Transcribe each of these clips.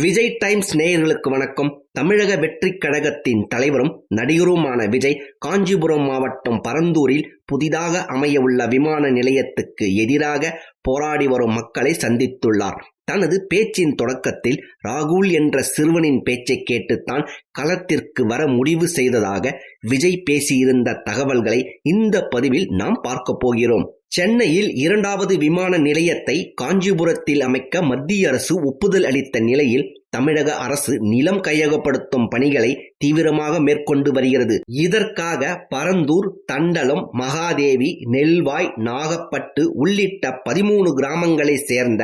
Vijay times நேயர்களுக்கு வணக்கம். தமிழக வெற்றி கழகத்தின் தலைவரும் நடிகருமான விஜய் காஞ்சிபுரம் மாவட்டம் பரந்தூரில் புதிதாக அமையவுள்ள விமான நிலையத்துக்கு எதிராக போராடி வரும் மக்களை சந்தித்துள்ளார். தனது பேச்சின் தொடக்கத்தில் ராகுல் என்ற சிறுவனின் பேச்சை கேட்டுத்தான் களத்திற்கு வர முடிவு செய்ததாக விஜய் பேசியிருந்த தகவல்களை இந்த பதிவில் நாம் பார்க்க போகிறோம். சென்னையில் இரண்டாவது விமான நிலையத்தை காஞ்சிபுரத்தில் அமைக்க மத்திய அரசு ஒப்புதல் அளித்த நிலையில் தமிழக அரசு நிலம் கையகப்படுத்தும் பணிகளை தீவிரமாக மேற்கொண்டு வருகிறது. இதற்காக பரந்தூர் தண்டலம் மகாதேவி நெல்வாய் நாகப்பட்டு உள்ளிட்ட பதிமூணு கிராமங்களை சேர்ந்த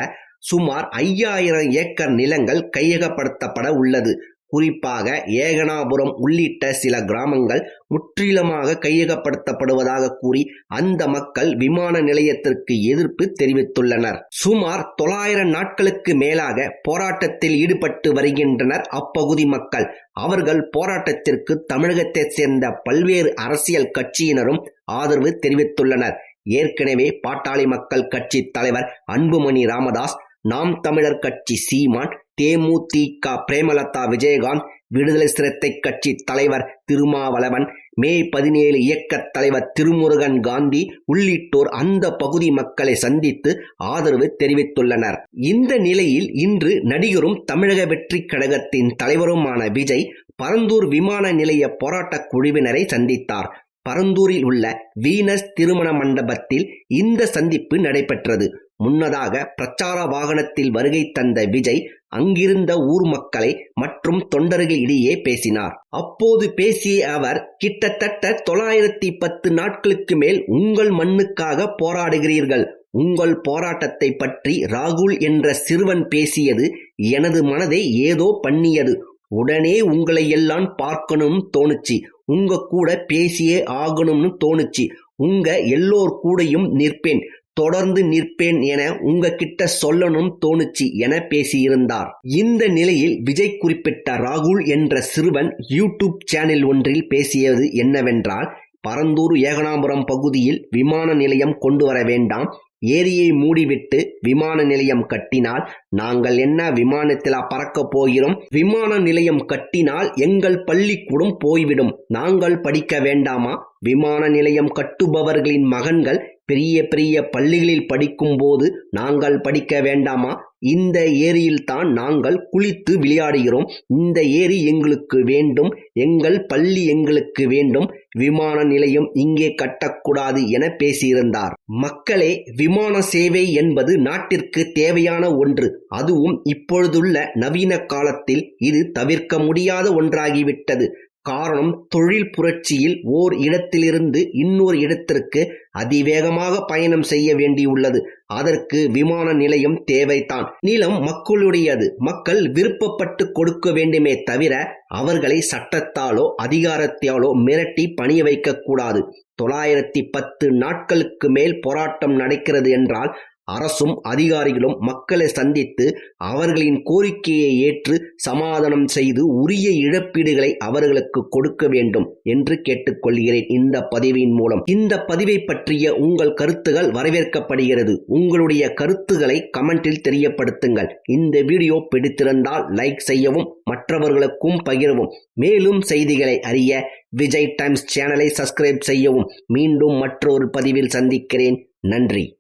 சுமார் ஐயாயிரம் ஏக்கர் நிலங்கள் கையகப்படுத்தப்பட உள்ளது. குறிப்பாக ஏகனாபுரம் உள்ளிட்ட சில கிராமங்கள் முற்றிலுமாக கையகப்படுத்தப்படுவதாக கூறி அந்த மக்கள் விமான நிலையத்திற்கு எதிர்ப்பு தெரிவித்துள்ளனர். சுமார் தொள்ளாயிரம் நாட்களுக்கு மேலாக போராட்டத்தில் ஈடுபட்டு வருகின்றனர் அப்பகுதி மக்கள். அவர்கள் போராட்டத்திற்கு தமிழகத்தைச் சேர்ந்த பல்வேறு அரசியல் கட்சியினரும் ஆதரவு தெரிவித்துள்ளனர். ஏற்கனவே பாட்டாளி மக்கள் கட்சி தலைவர் அன்புமணி ராமதாஸ் நாம் தமிழர் கட்சி சீமான் தேமுதிக பிரேமலதா விஜயகாந்த் விடுதலை சிறுத்தை கட்சி தலைவர் திருமாவளவன் மே பதினேழு இயக்க தலைவர் திருமுருகன் காந்தி உள்ளிட்டோர் அந்த பகுதி மக்களை சந்தித்து ஆதரவு தெரிவித்துள்ளனர். இந்த நிலையில் இன்று நடிகரும் தமிழக வெற்றி கழகத்தின் தலைவருமான விஜய் பரந்தூர் விமான நிலைய போராட்டக் குழுவினரை சந்தித்தார். பரந்தூரில் உள்ள வீனஸ் திருமண மண்டபத்தில் இந்த சந்திப்பு நடைபெற்றது. முன்னதாக பிரச்சார வாகனத்தில் வருகை தந்த விஜய் அங்கிருந்த ஊர் மக்களை மற்றும் தொண்டர்களிடையே பேசினார். அப்போது பேசிய அவர் கிட்டத்தட்ட தொள்ளாயிரத்தி பத்து நாட்களுக்கு மேல் உங்கள் மண்ணுக்காக போராடுகிறீர்கள். உங்கள் போராட்டத்தை பற்றி ராகுல் என்ற சிறுவன் பேசியது எனது மனதை ஏதோ பண்ணியது. உடனே உங்களை எல்லாம் பார்க்கணும்னு தோணுச்சு. உங்க கூட பேசியே ஆகணும்னு தோணுச்சு. உங்க எல்லோர் கூடையும் நிற்பேன். தொடர்ந்து நிற்பேன் என உங்ககிட்ட சொல்லணும் தோணுச்சு என பேசியிருந்தார். இந்த நிலையில் விஜய் குறிப்பிட்ட ராகுல் என்ற சிறுவன் யூடியூப் சேனல் ஒன்றில் பேசியது என்னவென்றால் பரந்தூர் ஏகனாபுரம் பகுதியில் விமான நிலையம் கொண்டு வர வேண்டாம். ஏரியை மூடிவிட்டு விமான நிலையம் கட்டினால் நாங்கள் என்ன விமானத்தில் பறக்க போகிறோம்? விமான நிலையம் கட்டினால் எங்கள் பள்ளிக்கூடம் போய்விடும். நாங்கள் படிக்க வேண்டாமா? விமான நிலையம் கட்டுபவர்களின் மகன்கள் பெரிய பெரிய பள்ளிகளில் படிக்கும் போது நாங்கள் படிக்க வேண்டாமா? இந்த ஏரியில் தான் நாங்கள் குளித்து விளையாடுகிறோம். இந்த ஏரி எங்களுக்கு வேண்டும். எங்கள் பள்ளி எங்களுக்கு வேண்டும். விமான நிலையம் இங்கே கட்டக்கூடாது என பேசியிருந்தார். மக்களே விமான சேவை என்பது நாட்டிற்கு தேவையான ஒன்று. அதுவும் இப்பொழுதுள்ள நவீன காலத்தில் இது தவிர்க்க முடியாத ஒன்றாகிவிட்டது. காரணம் தொழில் புரட்சியில் ஓர் இடத்திலிருந்து இன்னொரு இடத்திற்கு அதிவேகமாக பயணம் செய்ய வேண்டியுள்ளது. அதற்கு விமான நிலையம் தேவைதான். நிலம் மக்களுடையது. மக்கள் விருப்பப்பட்டு கொடுக்க வேண்டுமே தவிர அவர்களை சட்டத்தாலோ அதிகாரத்தாலோ மிரட்டி பணிய வைக்கக்கூடாது. தொள்ளாயிரத்தி பத்து நாட்களுக்கு மேல் போராட்டம் நடக்கிறது என்றால் அரசும் அதிகாரிகளும் மக்களை சந்தித்து அவர்களின் கோரிக்கையை ஏற்று சமாதானம் செய்து உரிய இழப்பீடுகளை அவர்களுக்கு கொடுக்க வேண்டும் என்று கேட்டுக்கொள்கிறேன் இந்த பதிவின் மூலம். இந்த பதிவை பற்றிய உங்கள் கருத்துகள் வரவேற்கப்படுகிறது. உங்களுடைய கருத்துக்களை கமெண்டில் தெரியப்படுத்துங்கள். இந்த வீடியோ பிடித்திருந்தால் லைக் செய்யவும் மற்றவர்களுக்கும் பகிரவும். மேலும் செய்திகளை அறிய விஜய் டைம்ஸ் சேனலை சப்ஸ்கிரைப் செய்யவும். மீண்டும் மற்றொரு பதிவில் சந்திக்கிறேன். நன்றி.